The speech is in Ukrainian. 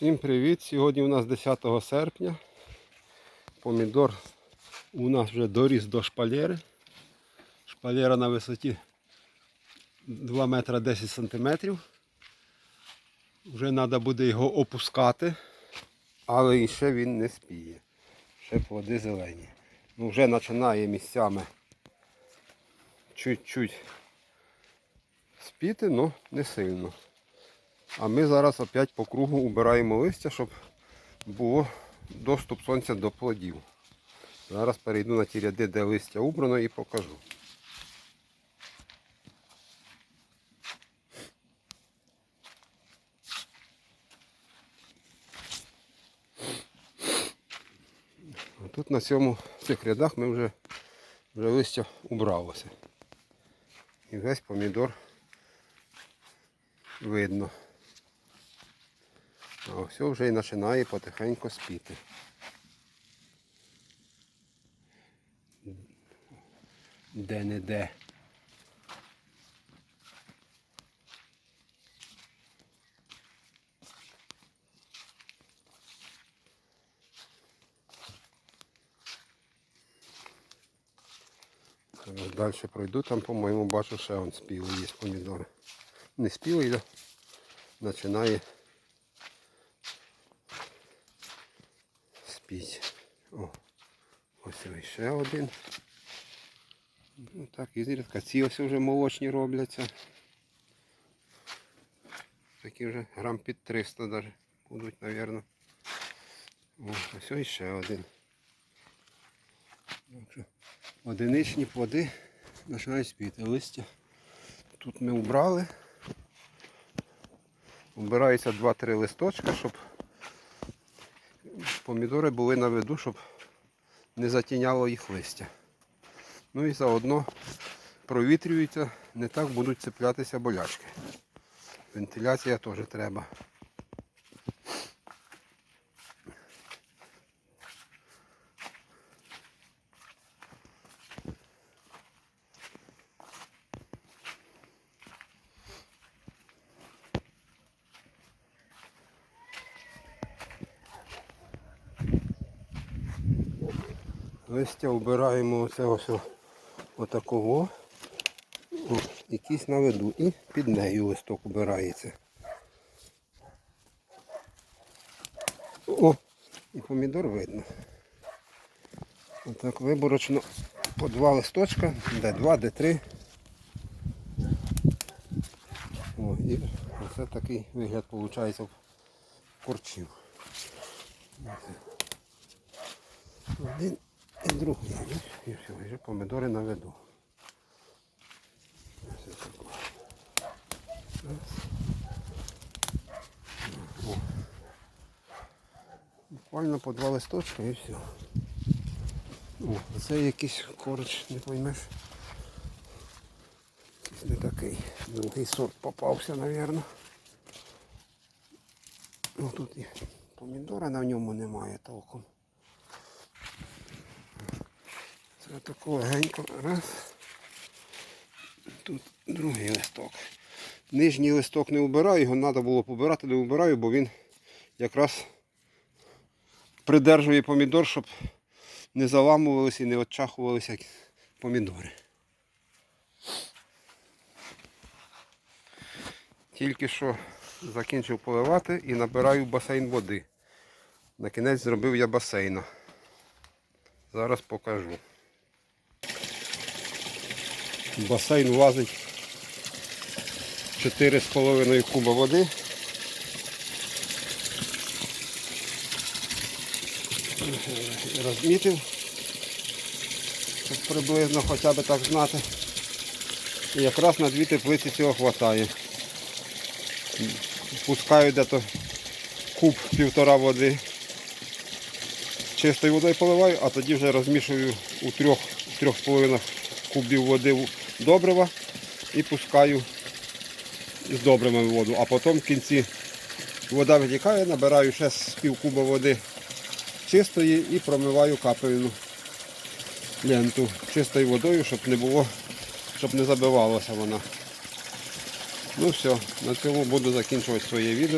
Всім привіт! Сьогодні у нас 10 серпня. Помідор у нас вже доріс до шпалери. Шпалера на висоті 2 метра 10 сантиметрів. Вже треба буде його опускати, але ще він не спіє. Ще плоди зелені. Ну, вже починає місцями чуть-чуть спіти, але не сильно. А ми зараз опять по кругу убираємо листя, щоб було доступ сонця до плодів. Зараз перейду на ті ряди, де листя убрано і покажу. Тут на цьому цих рядах ми вже, вже листя убралося. І весь помідор видно. А ось вже і починає потихеньку спіти. Де-не-де. Далі пройду, там, по-моєму, бачу, ще он спілий є помідори. Не спілий, да? починає спіть. О, ось ось ще один. Ну так, і зрідка. Ці ось вже молочні робляться. Такі вже грам під 300 навіть будуть, мабуть. Ось ось ще один. Одиничні плоди починають спіти. Листя тут ми убрали. Убирається 2-3 листочка, щоб помідори були на виду, щоб не затіняло їх листя. Ну і заодно провітрюються, не так будуть цеплятися болячки. Вентиляція теж треба. Листя вбираємо оце ось отакого. Якийсь на виду. І під нею листок убирається. О, і помідор видно. Отак виборочно по два листочка, де два, де три. О, і оце такий вигляд виходить корчів. Один і другий. І все, вже помідори на виду. Ось так. Раз. О. Буквально по два листочка і все. О, це якийсь корч, не поймеш. Не такий. Другий сорт попався, мабуть. Ну тут і помідора на ньому немає толком. Це тако легенько. Раз. Тут другий листок. Нижній листок не вбираю, його треба було побирати, не вбираю, бо він якраз придержує помідор, щоб не заламувалися і не отчахувалися помідори. Тільки що закінчив поливати і набираю басейн води. На кінець зробив я басейна. Зараз покажу. Басейн влазить 4,5 куба води. Розмітив, щоб приблизно хоча б так знати. І якраз на дві теплиці цього вистачає. Пускаю десь куб півтора води. Чистою водою поливаю, а тоді вже розмішую у трьох, трьох з половинах кубів води добрива і пускаю з добривами воду. А потім в кінці вода витікає, набираю ще з пів куба води чистої і промиваю капельну ленту чистою водою, щоб не було, щоб не забивалася вона. Ну все, на цьому буду закінчувати своє відео.